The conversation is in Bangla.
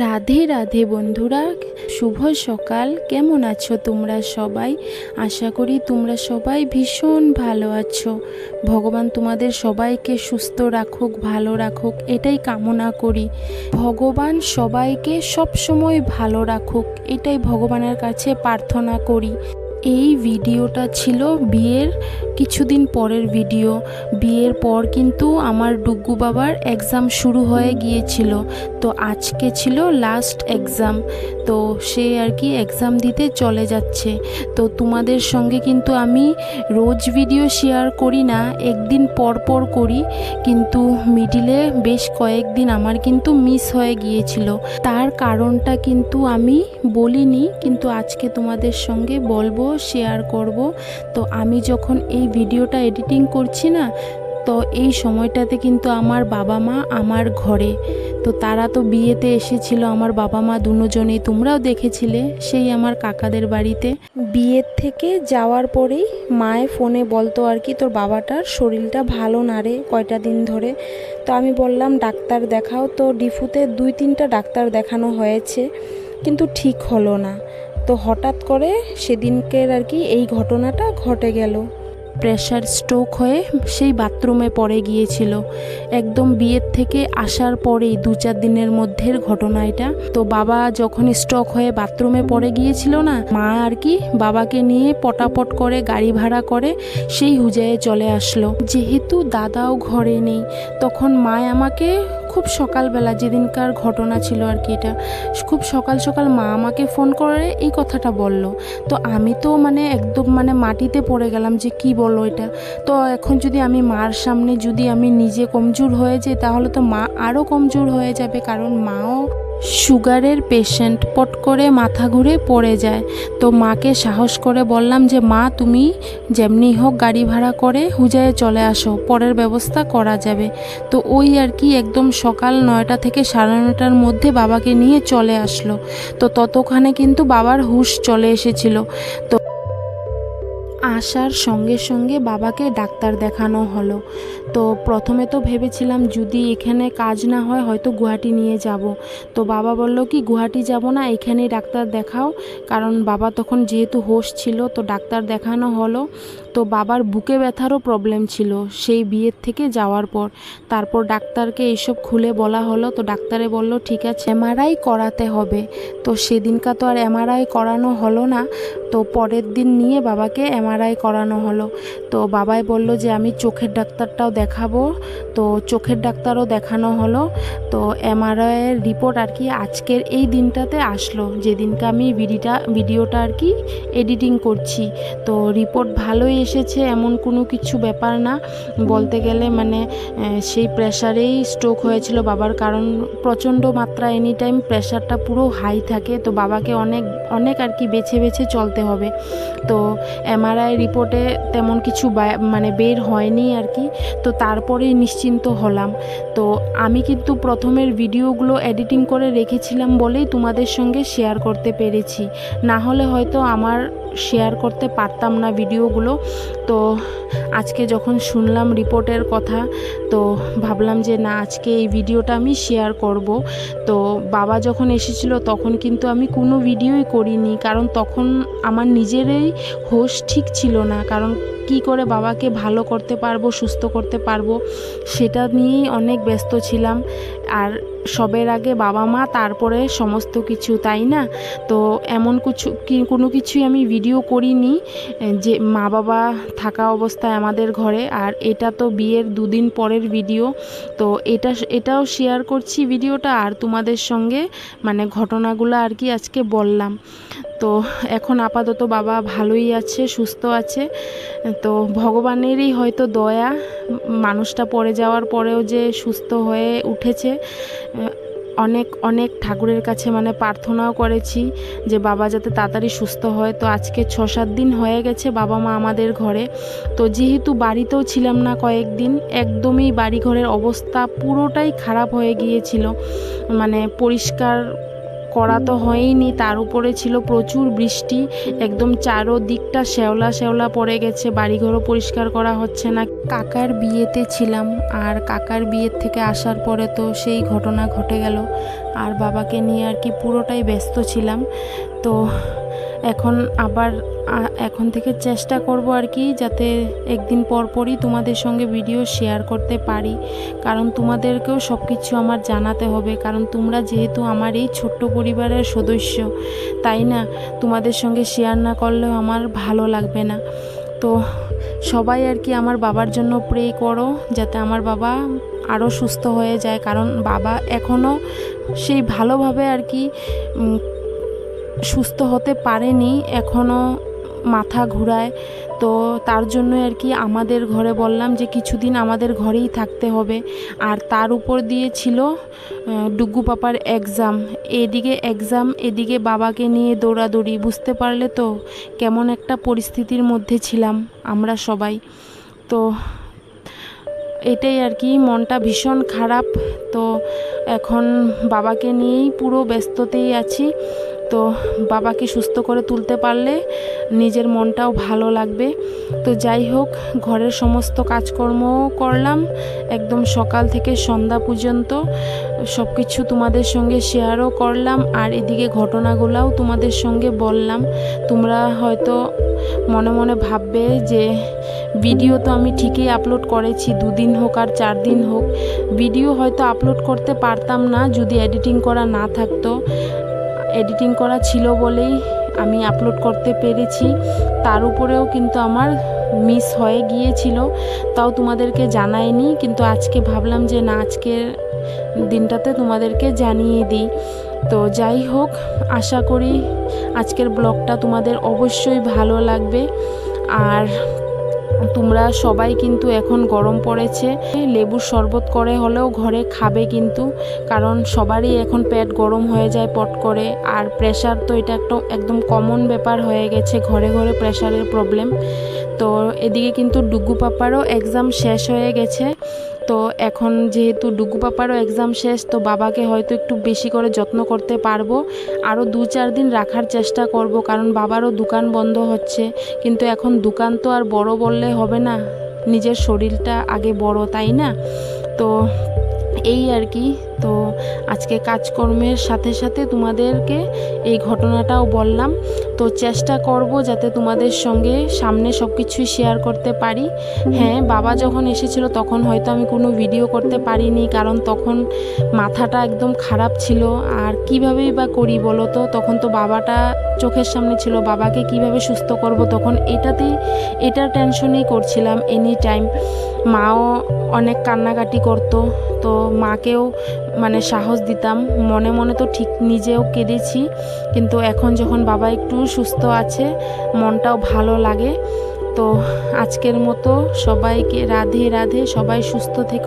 রাধে রাধে বন্ধুরা, শুভ সকাল। কেমন আছো তোমরা সবাই? আশা করি তোমরা সবাই ভীষণ ভালো আছো। ভগবান তোমাদের সবাইকে সুস্থ রাখুক, ভালো রাখুক, এটাই কামনা করি। ভগবান সবাইকে সবসময় ভালো রাখুক, এটাই ভগবানের কাছে প্রার্থনা করি। এই ভিডিওটা ছিল বিয়ের কিছুদিন পরের ভিডিও। বিয়ের পর কিন্তু আমার ডুগ্গু বাবার এক্সাম শুরু হয়ে গিয়েছিল। তো আজকে ছিল লাস্ট এক্সাম তো সে আর কি এক্সাম দিতে চলে যাচ্ছে। তো তোমাদের সঙ্গে কিন্তু আমি রোজ ভিডিও শেয়ার করি না, একদিন পর পর করি। কিন্তু মিডিলে বেশ কয়েকদিন আমার কিন্তু মিস হয়ে গিয়েছিল। তার কারণটা কিন্তু আমি বলিনি, কিন্তু আজকে তোমাদের সঙ্গে বলব শেয়ার করব। তো আমি যখন এই ভিডিওটা এডিটিং করছি না, তো এই সময়টাতে কিন্তু আমার বাবা মা আমার ঘরে। তো তারা তো বিয়েতে এসেছিল, আমার বাবা মা দুজনেই তোমরাও দেখেছিলে সেই আমার কাকাদের বাড়িতে। বিয়ের থেকে যাওয়ার পরেই মায়ে ফোনে বলতো আর কি, তোর বাবাটার শরীরটা ভালো না রে কয়টা দিন ধরে? তো আমি বললাম, ডাক্তার দেখাও। তো ডিফুতে দুই তিনটা ডাক্তার দেখানো হয়েছে, কিন্তু ঠিক হলো না। তো হঠাৎ করে সেদিনকের আর কি এই ঘটনাটা ঘটে গেল। প্রেশার স্ট্রোক হয়ে সেই বাথরুমে পড়ে গিয়েছিল। একদম বিয়ের থেকে আসার পরেই দু চার দিনের মধ্যের ঘটনা এটা। তো বাবা যখন স্ট্রোক হয়ে বাথরুমে পড়ে গিয়েছিল না, মা আর কি বাবাকে নিয়ে পটাপট করে গাড়ি ভাড়া করে সেই হুজায়ে চলে আসলো। যেহেতু দাদাও ঘরে নেই, তখন মা আমাকে খুব সকালবেলা যেদিনকার ঘটনা ছিল আর কি এটা, খুব সকাল সকাল মা আমাকে ফোন করে এই কথাটা বলল। তো আমি তো মানে একদম মানে মাটিতে পড়ে গেলাম যে কি বলো এটা। তো এখন যদি আমি মার সামনে যদি আমি নিজে কমজোর হয়ে যাই, তাহলে তো মা আরও কমজোর হয়ে যাবে। কারণ মাও সুগারের পেশেন্ট পট করে মাথা ঘুরে পড়ে যায়। তো মাকে সাহস করে বললাম যে, মা, তুমি যেমনি হোক গাড়ি ভাড়া করে হুজায়ে চলে আসো, পরের ব্যবস্থা করা যাবে। তো ওই আর কি একদম সকাল নয়টা থেকে সাড়ে নটার মধ্যে বাবাকে নিয়ে চলে আসলো। তো ততক্ষণে কিন্তু বাবার হুশ চলে এসেছিল। তো আসার সঙ্গে সঙ্গে বাবাকে ডাক্তার দেখানো হলো। তো প্রথমে তো ভেবেছিলাম যদি এখানে কাজ না হয় হয়তো গুয়াহাটি নিয়ে যাব। তো বাবা বলল কি, গুয়াহাটি যাব না, এখানেই ডাক্তার দেখাও। কারণ বাবা তখন যেহেতু হোশ ছিল, তো ডাক্তার দেখানো হলো। তো বাবার বুকে ব্যথারও প্রবলেম ছিল। সেই বিয়ের থেকে যাওয়ার পর। তারপর ডাক্তারকে এইসব খুলে বলা হলো। তো ডাক্তারে বলল, ঠিক আছে এমআরআই করাতে হবে। তো সেদিনকা তো আর এমআরআই করানো হলো না। তো পরের দিন নিয়ে বাবাকে এমআরআই করানো হলো। তো বাবাই বলল যে, আমি চোখের ডাক্তারটাও দেখাবো। তো চোখের ডাক্তারও দেখানো হলো। তো এমআরআইয়ের রিপোর্ট আর কি আজকের এই দিনটাতে আসলো। যেদিনকে আমি ভিডিওটা ভিডিওটা আর কি এডিটিং করছি। তো রিপোর্ট ভালোই এসেছে এমন কোনো কিছু ব্যাপার না। বলতে গেলে মানে সেই প্রেশারেই স্ট্রোক হয়েছিল বাবার, কারণ প্রচণ্ড মাত্রা এনি টাইম প্রেশারটা পুরো হাই থাকে, তো বাবাকে অনেক অনেক আর কি বেছে বেছে চলতে হবে। তো এমআরআই রিপোর্টে তেমন কিছু মানে বের হয়নি আর কি, তো তারপরেই নিশ্চিন্ত হলাম। তো আমি কিন্তু প্রথমের ভিডিওগুলো এডিটিং করে রেখেছিলাম বলেই তোমাদের সঙ্গে শেয়ার করতে পেরেছি। না হলে হয়তো আমার শেয়ার করতে পারতাম না ভিডিওগুলো তো আজকে যখন শুনলাম রিপোর্টের কথা, তো ভাবলাম যে না, আজকে এই ভিডিওটা আমি শেয়ার করব। তো বাবা যখন এসেছিল, তখন কিন্তু আমি কোনো ভিডিওই করিনি, কারণ তখন আমার নিজেরই হোশ ঠিক ছিল না, কারণ কি করে বাবাকে ভালো করতে পারব, সুস্থ করতে পারব, সেটা নিয়েই অনেক ব্যস্ত ছিলাম। আর সবের আগে বাবা মা, তারপরে সমস্ত কিছু, তাই না? তো এমন কিছু, কি- কোনো কিছুই আমি ভিডিও করিনি, যে মা বাবা থাকা অবস্থায় আমাদের ঘরে। আর এটা তো বিয়ের দুদিন পরের ভিডিও তো এটা, এটাও শেয়ার করছি ভিডিওটা আর তোমাদের সঙ্গে মানে ঘটনাগুলো আর কি আজকে বললাম। তো এখন আপাতত বাবা ভালোই আছে, সুস্থ আছে। তো ভগবানেরই হয়তো দয়া, মানুষটা পড়ে যাওয়ার পরেও যে সুস্থ হয়ে উঠেছে, অনেক অনেক ঠাকুরের কাছে মানে প্রার্থনাও করেছি যে বাবা যাতে তাড়াতাড়ি সুস্থ হয়। তো আজকে ছ সাত দিন হয়ে গেছে বাবা মা আমাদের ঘরে। তো যেহেতু বাড়িতেও ছিলাম না কয়েকদিন, একদমই বাড়িঘরের অবস্থা পুরোটাই খারাপ হয়ে গিয়েছিল। মানে পরিষ্কার করা তো হয়নি, তার উপরে ছিল প্রচুর বৃষ্টি, একদম চারোদিকটা শ্যাওলা শ্যাওলা পড়ে গেছে, বাড়িঘরও পরিষ্কার করা হচ্ছে না। কাকার বিয়েতে ছিলাম, আর কাকার বিয়ের থেকে আসার পরে তো সেই ঘটনা ঘটে গেল, আর বাবাকে নিয়ে আর কি পুরোটাই ব্যস্ত ছিলাম। তো এখন আবার এখন থেকে চেষ্টা করব আর কি যাতে একদিন পর পরই তোমাদের সঙ্গে ভিডিও শেয়ার করতে পারি। কারণ তোমাদেরকেও সব কিছু আমার জানাতে হবে। কারণ তোমরা যেহেতু আমার এই ছোট্ট পরিবারের সদস্য, তাই না? তোমাদের সঙ্গে শেয়ার না করলেও আমার ভালো লাগবে না। তো সবাই আর কি আমার বাবার জন্য প্রে করো যাতে আমার বাবা আরও সুস্থ হয়ে যায়। কারণ বাবা এখনও সেই ভালোভাবে আর কি সুস্থ হতে পারেনি এখনও মাথা ঘুরায়। তো তার জন্য আর কি আমাদের ঘরে বললাম যে কিছুদিন আমাদের ঘরেই থাকতে হবে। আর তার উপর দিয়ে ছিল ডুগু পাপার এক্সাম এদিকে এক্সাম এদিকে বাবাকে নিয়ে দৌড়াদৌড়ি, বুঝতে পারলে তো কেমন একটা পরিস্থিতির মধ্যে ছিলাম আমরা সবাই। তো এটাই আর কি, মনটা ভীষণ খারাপ। তো এখন বাবাকে নিয়েই পুরো ব্যস্ততেই আছি। তো বাবাকে সুস্থ করে তুলতে পারলে নিজের মনটাও ভালো লাগবে। তো যাই হোক, ঘরের সমস্ত কাজকর্মও করলাম। একদম সকাল থেকে সন্ধ্যা পর্যন্ত সব কিছু তোমাদের সঙ্গে শেয়ারও করলাম আর এদিকে ঘটনাগুলোও তোমাদের সঙ্গে বললাম। তোমরা হয়তো মনে মনে ভাববে যে ভিডিও তো আমি ঠিকই আপলোড করেছি, দুদিন হোক আর চার দিন হোক। ভিডিও হয়তো আপলোড করতে পারতাম না যদি এডিটিং করা না থাকতো। এডিটিং করা ছিল বলেই আমি আপলোড করতে পেরেছি। তার উপরেও কিন্তু আমার মিস হয়ে গিয়েছিল। তাও তোমাদেরকে জানাইনি, কিন্তু আজকে ভাবলাম যে না, আজকের দিনটাতে তোমাদেরকে জানিয়ে দিই। তো যাই হোক, আশা করি আজকের ব্লগটা তোমাদের অবশ্যই ভালো লাগবে। আর তোমরা সবাই কিন্তু এখন গরম পড়েছে। লেবুর শরবত করে হলেও ঘরে খাবে কিন্তু, কারণ সবারই এখন পেট গরম হয়ে যায় পট করে। আর প্রেশার তো এটা একটা একদম কমন ব্যাপার হয়ে গেছে, ঘরে ঘরে প্রেশারের প্রবলেম তো এদিকে কিন্তু ডুগু পাপারও এক্সাম শেষ হয়ে গেছে। তো এখন যেহেতু ডুগু পাপারও এক্সাম শেষ, তো বাবাকে হয়তো একটু বেশি করে যত্ন করতে পারব। আরও দু চার দিন রাখার চেষ্টা করব, কারণ বাবারও দোকান বন্ধ হচ্ছে। কিন্তু এখন দোকান তো আর বড় বললে হবে না, নিজের শরীরটা আগে বড়, তাই না? তো এই আর কি। তো আজকে কাজকর্মের সাথে সাথে তোমাদেরকে এই ঘটনাটাও বললাম। তো চেষ্টা করব যাতে তোমাদের সঙ্গে সামনে সব কিছুই শেয়ার করতে পারি। হ্যাঁ বাবা যখন এসেছিল তখন হয়তো আমি কোনো ভিডিও করতে পারিনি, কারণ তখন মাথাটা একদম খারাপ ছিল। আর কিভাবেই বা করি বলো তো? তখন তো বাবাটা চোখের সামনে ছিল, বাবাকে কীভাবে সুস্থ করব? তখন এটাতেই, এটার টেনশনেই করছিলাম এনি টাইম মাও অনেক কান্নাকাটি করতো, তো মাকেও মানে সাহস দিতাম। মনে মনে তো ঠিক নিজেও কেঁদেছি। কিন্তু এখন যখন বাবা একটু সুস্থ আছে, মনটাও ভালো লাগে। তো আজকের মতো সবাইকে রাধে রাধে, সবাই সুস্থ থেকো।